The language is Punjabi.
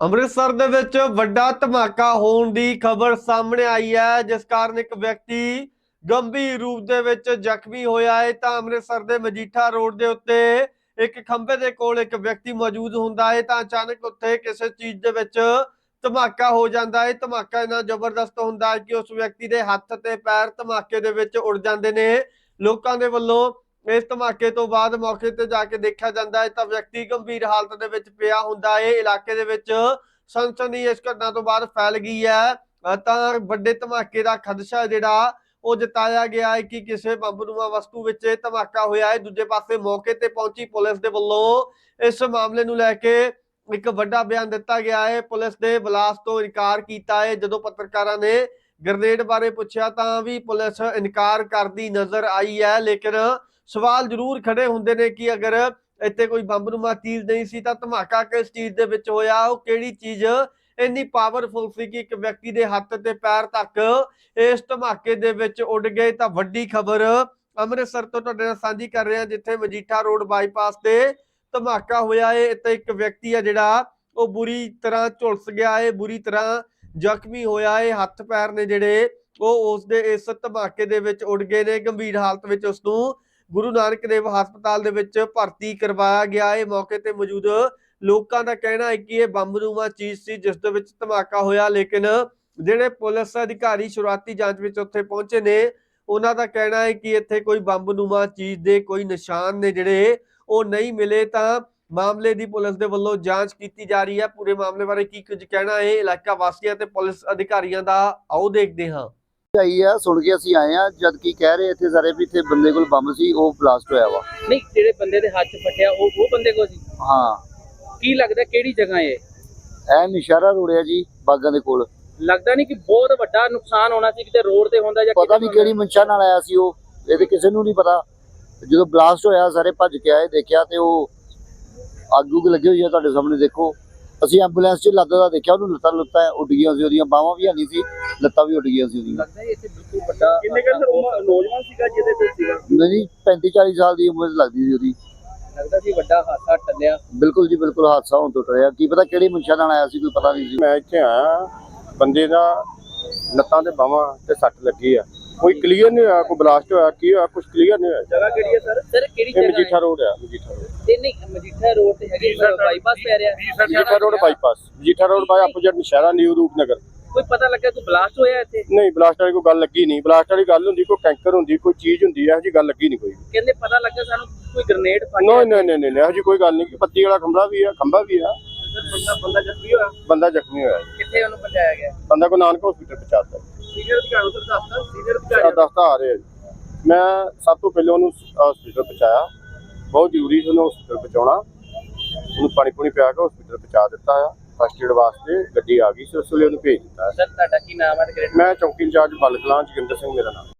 ਅੰਮ੍ਰਿਤਸਰ ਦੇ ਵਿੱਚ ਵੱਡਾ ਧਮਾਕਾ ਹੋਣ ਦੀ ਖਬਰ ਸਾਹਮਣੇ ਆਈ ਹੈ, ਜਿਸ ਕਾਰਨ ਇੱਕ ਵਿਅਕਤੀ ਗੰਭੀਰ ਰੂਪ ਦੇ ਵਿੱਚ ਜ਼ਖਮੀ ਹੋਇਆ ਹੈ। ਤਾਂ ਅੰਮ੍ਰਿਤਸਰ ਦੇ ਮਜੀਠਾ ਰੋਡ ਦੇ ਉੱਤੇ ਇੱਕ ਖੰਭੇ ਦੇ ਕੋਲ ਇੱਕ ਵਿਅਕਤੀ ਮੌਜੂਦ ਹੁੰਦਾ ਹੈ। ਤਾਂ ਅਚਾਨਕ ਉੱਥੇ ਕਿਸੇ ਚੀਜ਼ ਦੇ ਵਿੱਚ ਧਮਾਕਾ ਹੋ ਜਾਂਦਾ ਹੈ। ਧਮਾਕਾ ਇੰਨਾ ਜ਼ਬਰਦਸਤ ਹੁੰਦਾ ਹੈ ਕਿ ਉਸ ਵਿਅਕਤੀ ਦੇ ਹੱਥ ਤੇ ਪੈਰ ਧਮਾਕੇ ਦੇ ਵਿੱਚ ਉੜ ਜਾਂਦੇ ਨੇ। ਲੋਕਾਂ ਦੇ ਵੱਲੋਂ ਇਸ ਧਮਾਕੇ ਤੋਂ ਬਾਅਦ ਮੌਕੇ ਤੇ ਜਾ ਕੇ ਦੇਖਿਆ ਜਾਂਦਾ ਹੈ ਤਾਂ ਵਿਅਕਤੀ ਗੰਭੀਰ ਹਾਲਤ ਦੇ ਵਿੱਚ ਪਿਆ ਹੁੰਦਾ ਹੈ। ਇਲਾਕੇ ਦੇ ਵਿੱਚ ਸਨਸਨੀ ਇਸ ਘਟਨਾ ਤੋਂ ਬਾਅਦ ਫੈਲ ਗਈ ਹੈ। ਤਾਂ ਵੱਡੇ ਧਮਾਕੇ ਦਾ ਖਦਸ਼ਾ ਜਿਹੜਾ ਉਹ ਜਤਾਇਆ ਗਿਆ ਹੈ ਕਿ ਕਿਸੇ ਬੰਬਨੁਮਾ ਵਸਤੂ ਵਿੱਚ ਇਹ ਧਮਾਕਾ ਹੋਇਆ ਹੈ। ਦੂਜੇ ਪਾਸੇ ਮੌਕੇ ਤੇ ਪਹੁੰਚੀ ਪੁਲਿਸ ਦੇ ਵੱਲੋਂ ਇਸ ਮਾਮਲੇ ਨੂੰ ਲੈ ਕੇ ਇੱਕ ਵੱਡਾ ਬਿਆਨ ਦਿੱਤਾ ਗਿਆ ਹੈ। ਪੁਲਿਸ ਦੇ ਬਲਾਸਟ ਤੋਂ ਇਨਕਾਰ ਕੀਤਾ ਹੈ। ਜਦੋਂ ਪੱਤਰਕਾਰਾਂ ਨੇ ਗ੍ਰਨੇਡ ਬਾਰੇ ਪੁੱਛਿਆ ਤਾਂ ਵੀ ਪੁਲਿਸ ਇਨਕਾਰ ਕਰਦੀ ਨਜ਼ਰ ਆਈ ਹੈ, ਲੇਕਿਨ ਸਵਾਲ ਜ਼ਰੂਰ ਖੜੇ ਹੁੰਦੇ ਨੇ ਕਿ ਅਗਰ ਇੱਥੇ ਕੋਈ ਬੰਬਨੁਮਾ ਚੀਜ਼ ਨਹੀਂ ਸੀ ਤਾਂ ਧਮਾਕਾ ਕਿਸ ਚੀਜ਼ ਦੇ ਵਿੱਚ ਹੋਇਆ? ਉਹ ਕਿਹੜੀ ਚੀਜ਼ ਇੰਨੀ ਪਾਵਰਫੁਲ ਸੀ ਕਿ ਇੱਕ ਵਿਅਕਤੀ ਦੇ ਹੱਥ ਤੇ ਪੈਰ ਤੱਕ ਇਸ ਧਮਾਕੇ ਦੇ ਵਿੱਚ ਉੱਡ ਗਏ? ਤਾਂ ਵੱਡੀ ਖਬਰ ਅੰਮ੍ਰਿਤਸਰ ਤੋਂ ਤੁਹਾਡੇ ਨਾਲ ਸਾਂਝੀ ਕਰ ਰਹੇ ਹਾਂ ਜਿੱਥੇ ਮਜੀਠਾ ਰੋਡ ਬਾਈਪਾਸ ਤੇ ਧਮਾਕਾ ਹੋਇਆ ਹੈ ਤੇ ਇੱਕ ਵਿਅਕਤੀ ਆ ਜਿਹੜਾ, ਉਹ ਬੁਰੀ ਤਰ੍ਹਾਂ ਝੁਲਸ ਗਿਆ ਹੈ ਬੁਰੀ ਤਰ੍ਹਾਂ ਜ਼ਖਮੀ ਹੋਇਆ ਹੈ ਹੱਥ ਪੈਰ ਨੇ ਜਿਹੜੇ, ਉਹ ਉਸ ਦੇ ਇਸ ਧਮਾਕੇ ਦੇ ਵਿੱਚ ਉੱਡ ਗਏ ਨੇ। ਗੰਭੀਰ ਹਾਲਤ ਵਿੱਚ ਉਸ ਨੂੰ ਗੁਰੂ ਨਾਨਕ ਦੇਵ ਹਸਪਤਾਲ ਦੇ ਵਿੱਚ ਭਰਤੀ ਕਰਵਾਇਆ ਗਿਆ। ਹੈ ਮੌਕੇ ਤੇ ਮੌਜੂਦ ਲੋਕਾਂ ਦਾ ਕਹਿਣਾ ਹੈ ਕਿ ਇਹ ਬੰਬਨੂਮਾ ਚੀਜ਼ ਸੀ, ਜਿਸ ਦੇ ਵਿੱਚ ਧਮਾਕਾ ਹੋਇਆ, ਲੇਕਿਨ ਜਿਹੜੇ ਪੁਲਿਸ ਅਧਿਕਾਰੀ ਸ਼ੁਰੂਆਤੀ ਜਾਂਚ ਵਿੱਚ ਉੱਥੇ ਪਹੁੰਚੇ ਨੇ, ਉਹਨਾਂ ਦਾ ਕਹਿਣਾ ਹੈ ਕਿ ਇੱਥੇ ਕੋਈ ਬੰਬਨੂਮਾ ਚੀਜ਼ ਦੇ ਕੋਈ ਨਿਸ਼ਾਨ ਨੇ ਜਿਹੜੇ ਉਹ ਨਹੀਂ ਮਿਲੇ, ਤਾਂ ਮਾਮਲੇ ਦੀ ਪੁਲਿਸ ਦੇ ਵੱਲੋਂ ਜਾਂਚ ਕੀਤੀ ਜਾ ਰਹੀ ਹੈ। ਪੂਰੇ ਮਾਮਲੇ ਬਾਰੇ ਕੀ ਕੁਝ ਕਹਿਣਾ ਹੈ, ਇਲਾਕਾ ਵਾਸੀਆਂ ਤੇ ਪੁਲਿਸ ਅਧਿਕਾਰੀਆਂ ਦਾ ਆਓ ਦੇਖਦੇ ਹਾਂ। ਆਈ ਆ ਸੁਣ ਕੇ ਅਸੀਂ ਆਏ ਆ ਜਦ ਕੀ ਕਹਿ ਰਹੇ ਇੱਥੇ ਸਾਰੇ ਵੀ ਇੱਥੇ ਬੰਦੇ ਕੋਲ ਬੰਬ ਸੀ ਉਹ ਬਲਾਸਟ ਹੋਇਆ ਵਾ। ਨਹੀਂ ਜਿਹੜੇ ਬੰਦੇ ਦੇ ਹੱਥ 'ਚ ਫਟਿਆ ਉਹ ਉਹ ਬੰਦੇ ਕੋ ਸੀ? ਹਾਂ। ਕੀ ਲੱਗਦਾ ਕਿਹੜੀ ਜਗ੍ਹਾ ਇਹ? ਐ ਨਿਸ਼ਾਰਾ ਰੋੜਿਆ ਜੀ ਬਾਗਾਂ ਦੇ ਕੋਲ। ਲੱਗਦਾ ਨਹੀਂ ਕਿ ਬਹੁਤ ਵੱਡਾ ਨੁਕਸਾਨ ਹੋਣਾ ਸੀ ਕਿਤੇ ਰੋਡ ਤੇ ਹੁੰਦਾ ਜਾਂ ਪਤਾ ਕਿਤੇ ਨਹੀਂ ਕਿਹੜੀ ਮਨਸ਼ਾ ਨਾਲ ਆਇਆ ਸੀ ਉਹ ਇਹ ਤੇ ਕਿਸੇ ਨੂੰ ਨਹੀਂ ਪਤਾ। ਜਦੋਂ ਬਲਾਸਟ ਹੋਇਆ ਸਾਰੇ ਭੱਜ ਕੇ ਆਏ ਦੇਖਿਆ ਤੇ ਉਹ ਅੱਗ ਉੱਗ ਲੱਗੀ ਹੋਈ ਆ ਤੁਹਾਡੇ ਸਾਹਮਣੇ ਦੇਖੋ। ਅਸੀਂ ਐਂਬੂਲੈਂਸ 'ਚ ਲੱਦਦਾ ਦਾ ਦੇਖਿਆ ਉਹਨੂੰ ਲੱਤਾਂ ਲੁੱਤਾਂ ਉੱਡ ਗਈਆਂ ਸੀ ਉਹਦੀਆਂ ਬਾਹਾਂ ਵੀ ਹਨੀ ਸੀ ਲੱਤਾਂ ਵੀ ਉੱਡ ਗਈਆਂ ਸੀ ਉਹਦੀਆਂ। ਲੱਗਦਾ ਇਹ ਇੱਥੇ ਬਿਲਕੁਲ ਵੱਡਾ ਕਿੰਨੇ ਕਹਿੰਦੇ ਨੌਜਵਾਨ ਸੀਗਾ ਜਿਹਦੇ ਤੇ ਸੀਗਾ? ਨਹੀਂ 35 40 ਸਾਲ ਦੀ ਉਮਰ ਲੱਗਦੀ ਸੀ ਉਹਦੀ। ਲੱਗਦਾ ਸੀ ਵੱਡਾ ਹਾਦਸਾ ਟੱਲਿਆ। ਬਿਲਕੁਲ ਜੀ ਬਿਲਕੁਲ ਹਾਦਸਾ ਹੋਣ ਤੋਂ ਟਰਿਆ ਕੀ ਪਤਾ ਕਿਹੜੀ ਮਨਸ਼ਾ ਨਾਲ ਆਇਆ ਸੀ ਕੋਈ ਪਤਾ ਨਹੀਂ ਸੀ। ਮੈਂ ਇੱਥੇ ਆਇਆ ਬੰਦੇ ਦਾ ਲੱਤਾਂ ਤੇ ਬਾਹਾਂ ਤੇ ਸੱਟ ਲੱਗੀ ਆ। ਕੋਈ ਕਲੀਅਰ ਨਹੀਂ ਹੋਇਆ ਕੋਈ ਬਲਾਸਟ ਹੋਇਆ ਕੀ ਹੋਇਆ ਕੁਝ ਕਲੀਅਰ ਨਹੀਂ ਹੋਇਆ। ਜਗ੍ਹਾ ਕਿਹੜੀ ਹੈ ਸਰ ਸਰ ਕਿਹੜੀ ਇਹ ਜਗ੍ਹਾ ਮਜੀਠਾ ਰੋਡ ਆ ਮਜੀਠਾ ਰੋਡ ਤੇ ਨਹੀਂ ਮਜੀਠਾ ਰੋਡ ਤੇ ਹੈਗੇ ਬਾਈਪਾਸ ਪੈ ਰਿਹਾ। Majitha road bypass Majitha road by opposite Naushera new Rupnagar ਕੋਈ ਪਤਾ ਲੱਗਾ ਕੋਈ ਬਲਾਸਟ ਹੋਇਆ ਇੱਥੇ? ਨਹੀਂ ਬਲਾਸਟ ਵਾਲੀ ਕੋਈ ਗੱਲ ਲੱਗੀ ਨਹੀਂ। ਬਲਾਸਟ ਵਾਲੀ ਗੱਲ ਹੁੰਦੀ ਕੋਈ ਟੈਂਕਰ ਹੁੰਦੀ ਕੋਈ ਚੀਜ਼ ਹੁੰਦੀ ਇਹੋ ਜੀ ਗੱਲ ਲੱਗੀ ਨਹੀਂ ਕੋਈ। ਕਹਿੰਦੇ ਪਤਾ ਲੱਗਾ ਸਾਨੂੰ ਕੋਈ ਗ੍ਰਨੇਡ ਨਹੀਂ ਨਹੀਂ ਨਹੀਂ ਨਹੀਂ ਇਹੋ ਜੀ ਕੋਈ ਗੱਲ ਨਹੀਂ। ਕਿ ਪੱਤੀ ਵਾਲਾ ਖੰਭਾ ਵੀ ਆ ਖੰਭਾ ਵੀ ਆ। ਬੰਦਾ ਬੰਦਾ ਜ਼ਖਮੀ ਹੋਇਆ? ਬੰਦਾ ਜ਼ਖਮੀ ਹੋਇਆ। ਕਿੱਥੇ ਉਹਨੂੰ ਪਹੁੰਚਾਇਆ ਗਿਆ? ਬੰਦਾ ਕੋ ਨਾਨਕ ਹਸਪੀਟਲ ਪਹੁੰਚਾਤਾ। ਸੀਨੀਅਰ ਅਧਿਕਾਰੀ ਤੋਂ ਦੱਸਦਾ ਸੀਨੀਅਰ ਸਾਡਾ ਦਸਤਾ ਆ ਰਿਹਾ ਜੀ ਮੈਂ ਸਭ ਤੋਂ ਪਹਿਲਾਂ ਉਹਨੂੰ ਹਸਪੀਟਲ ਪਹੁੰਚਾਇਆ। ਬਹੁਤ ਜ਼ਰੂਰੀ ਸੀ ਉਹਨੂੰ ਹਸਪੀਟਲ ਪਹੁੰਚਾਉਣਾ। ਉਹਨੂੰ ਪਾਣੀ ਪੂਣੀ ਪਿਆ ਕੇ ਹਸਪੀਟਲ ਪਹੁੰਚਾ ਦਿੱਤਾ ਆ। ਫਸਟ ਏਡ ਵਾਸਤੇ ਗੱਡੀ ਆ ਗਈ ਸੀ ਉਸ ਵੇਲੇ ਉਹਨੂੰ ਭੇਜ ਦਿੱਤਾ ਸਰ ਤੁਹਾਡਾ ਕੀ ਨਾਮ ਹੈ ਮੈਂ ਚੌਕੀ ਇੰਚਾਰਜ ਬਲ ਕਲਾਂ ਜੋਗਿੰਦਰ ਸਿੰਘ ਮੇਰਾ ਨਾਮ।